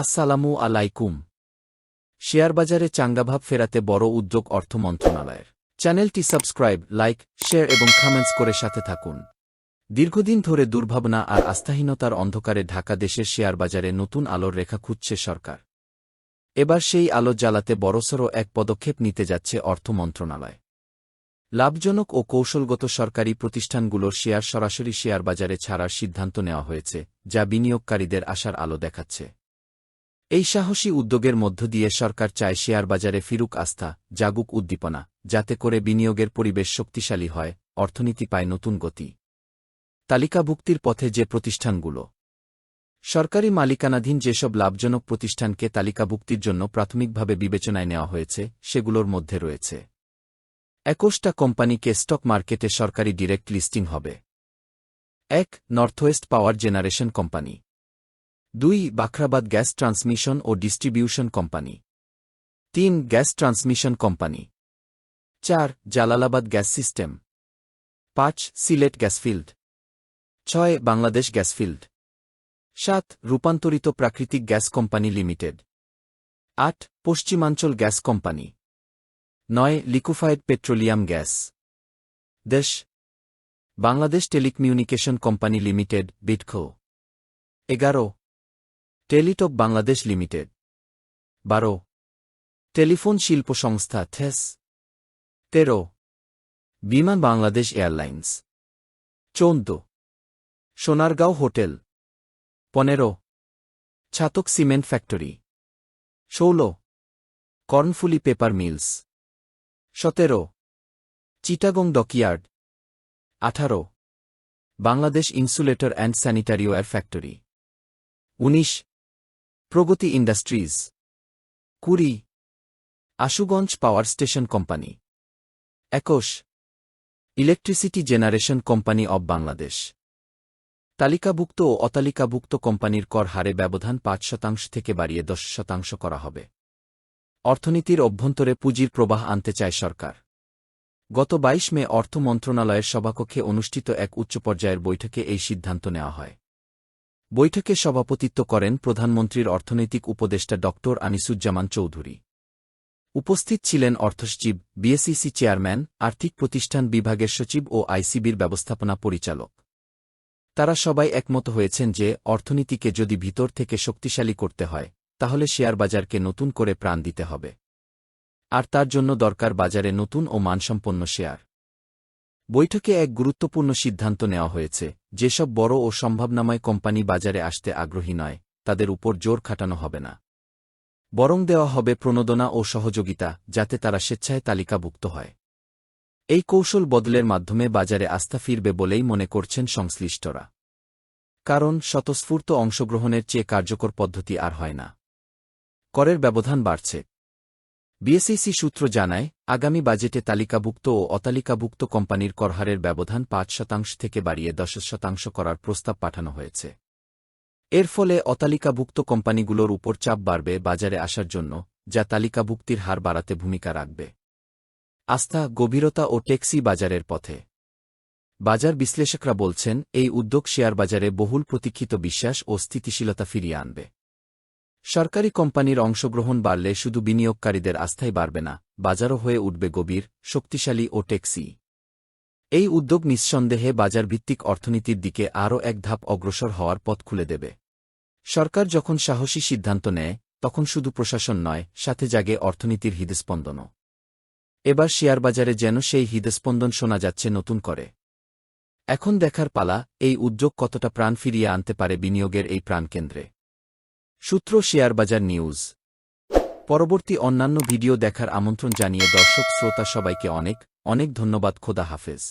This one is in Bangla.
আসসালামু আলাইকুম। শেয়ারবাজারে চাঙ্গাভাব ফেরাতে বড় উদ্যোগ অর্থ মন্ত্রণালয়ের। চ্যানেলটি সাবস্ক্রাইব, লাইক, শেয়ার এবং কমেন্টস করে সাথে থাকুন। দীর্ঘদিন ধরে দুর্ভাবনা আর আস্থাহীনতার অন্ধকারে ঢাকা দেশের শেয়ারবাজারে নতুন আলোর রেখা খুঁজছে সরকার। এবার সেই আলো জ্বালাতে বড়সড় এক পদক্ষেপ নিতে যাচ্ছে অর্থ মন্ত্রণালয়। লাভজনক ও কৌশলগত সরকারি প্রতিষ্ঠানগুলোর শেয়ার সরাসরি শেয়ার বাজারে ছাড়ার সিদ্ধান্ত নেওয়া হয়েছে, যা বিনিয়োগকারীদের আশার আলো দেখাচ্ছে। এই সাহসী উদ্যোগের মধ্য দিয়ে সরকার চায় শেয়ার বাজারে ফিরুক আস্থা, জাগুক উদ্দীপনা, যাতে করে বিনিয়োগের পরিবেশ শক্তিশালী হয়, অর্থনীতি পায় নতুন গতি। তালিকাভুক্তির পথে যে প্রতিষ্ঠানগুলো। সরকারি মালিকানাধীন যেসব লাভজনক প্রতিষ্ঠানকে তালিকাভুক্তির জন্য প্রাথমিকভাবে বিবেচনায় নেওয়া হয়েছে, সেগুলোর মধ্যে রয়েছে। একুশটা কোম্পানিকে স্টক মার্কেটে সরকারি ডিরেক্ট লিস্টিং হবে। এক, নর্থওয়েস্ট পাওয়ার জেনারেশন কোম্পানি। দুই, বাখরাবাদ গ্যাস ট্রান্সমিশন ও ডিস্ট্রিবিউশন কোম্পানি। তিন, গ্যাস ট্রান্সমিশন কোম্পানি। চার, জালালাবাদ গ্যাস সিস্টেম। পাঁচ, সিলেট গ্যাসফিল্ড ছয়, বাংলাদেশ গ্যাসফিল্ড সাত, রূপান্তরিত প্রাকৃতিক গ্যাস কোম্পানি লিমিটেড। আট, পশ্চিমাঞ্চল গ্যাস কোম্পানি। নয়, লিকুফাইড পেট্রোলিয়াম গ্যাস। দেশ। বাংলাদেশ টেলিকমিউনিকেশন কোম্পানি লিমিটেড, বিটখো। এগারো টেলিটক বাংলাদেশ লিমিটেড। বারো। টেলিফোন শিল্প সংস্থা থেস। তেরো। বিমান বাংলাদেশ এয়ারলাইন্স। চৌদ্দ। সোনারগাঁও হোটেল। পনেরো। Chhatak cement factory. ষোল। Karnaphuli paper mills. সতেরো। চিটাগং ডকইয়ার্ড। আঠারো। Bangladesh insulator and sanitaryware factory. উনিশ। প্রগতি ইন্ডাস্ট্রিজ, কুড়ি, আশুগঞ্জ পাওয়ার স্টেশন কোম্পানি, একুশ, electricity generation company of Bangladesh. তালিকাভুক্ত ও অতালিকাভুক্ত কোম্পানির কর হারে ব্যবধান পাঁচ শতাংশ থেকে বাড়িয়ে দশ শতাংশ করা হবে। অর্থনীতির অভ্যন্তরে পুঁজির প্রবাহ আনতে চায় সরকার। গত বাইশ মে অর্থ মন্ত্রণালয়ের সভাকক্ষে অনুষ্ঠিত এক উচ্চ পর্যায়ের বৈঠকে এই সিদ্ধান্ত নেওয়া হয়। বৈঠকে সভাপতিত্ব করেন প্রধানমন্ত্রীর অর্থনৈতিক উপদেষ্টা ড. আনিসুজ্জামান চৌধুরী। উপস্থিত ছিলেন অর্থসচিব, বিএসইসি চেয়ারম্যান, আর্থিক প্রতিষ্ঠান বিভাগের সচিব ও আইসিবির ব্যবস্থাপনা পরিচালক। তারা সবাই একমত হয়েছেন যে, অর্থনীতিকে যদি ভিতর থেকে শক্তিশালী করতে হয়, তাহলে শেয়ার বাজারকে নতুন করে প্রাণ দিতে হবে। আর তার জন্য দরকার বাজারে নতুন ও মানসম্পন্ন শেয়ার। বৈঠকে এক গুরুত্বপূর্ণ সিদ্ধান্ত নেওয়া হয়েছে, যেসব বড় ও সম্ভাবনাময় কোম্পানি বাজারে আসতে আগ্রহী নয়, তাদের উপর জোর খাটানো হবে না। বরং দেওয়া হবে প্রণোদনা ও সহযোগিতা, যাতে তারা স্বেচ্ছায় তালিকাভুক্ত হয়। এই কৌশল বদলের মাধ্যমে বাজারে আস্থা ফিরবে বলেই মনে করছেন সংশ্লিষ্টরা। কারণ স্বতঃস্ফূর্ত অংশগ্রহণের চেয়ে কার্যকর পদ্ধতি আর হয় না। করের ব্যবধান বাড়ছে। বিএসইসি সূত্র জানায়, আগামী বাজেটে তালিকাভুক্ত ও অতালিকাভুক্ত কোম্পানির করহারের ব্যবধান পাঁচ শতাংশ থেকে বাড়িয়ে দশ শতাংশ করার প্রস্তাব পাঠানো হয়েছে। এর ফলে অতালিকাভুক্ত কোম্পানিগুলোর উপর চাপ বাড়বে বাজারে আসার জন্য, যা তালিকাভুক্তির হার বাড়াতে ভূমিকা রাখবে। আস্থা, গভীরতা ও ট্যাক্সি বাজারের পথে। বাজার বিশ্লেষকরা বলছেন, এই উদ্যোগ শেয়ার বাজারে বহুল প্রতীক্ষিত বিশ্বাস ও স্থিতিশীলতা ফিরিয়ে আনবে। সরকারি কোম্পানির অংশগ্রহণ বাড়লে শুধু বিনিয়োগকারীদের আস্থাই বাড়বে না, বাজারও হয়ে উঠবে গভীর, শক্তিশালী ও টেক্সি এই উদ্যোগ নিঃসন্দেহে বাজারভিত্তিক অর্থনীতির দিকে আরও এক ধাপ অগ্রসর হওয়ার পথ খুলে দেবে। সরকার যখন সাহসী সিদ্ধান্ত নেয়, তখন শুধু প্রশাসন নয়, সাথে জাগে অর্থনীতির হৃদস্পন্দনও। এবার শেয়ার বাজারে যেন সেই হৃদস্পন্দন শোনা যাচ্ছে নতুন করে। এখন দেখার পালা, এই উদ্যোগ কতটা প্রাণ ফিরিয়ে আনতে পারে বিনিয়োগের এই প্রাণকেন্দ্রে। সূত্র শেয়ারবাজার নিউজ। পরবর্তী অন্যান্য ভিডিও দেখার আমন্ত্রণ জানিয়ে দর্শক, শ্রোতা সবাইকে অনেক অনেক ধন্যবাদ। খোদা হাফেজ।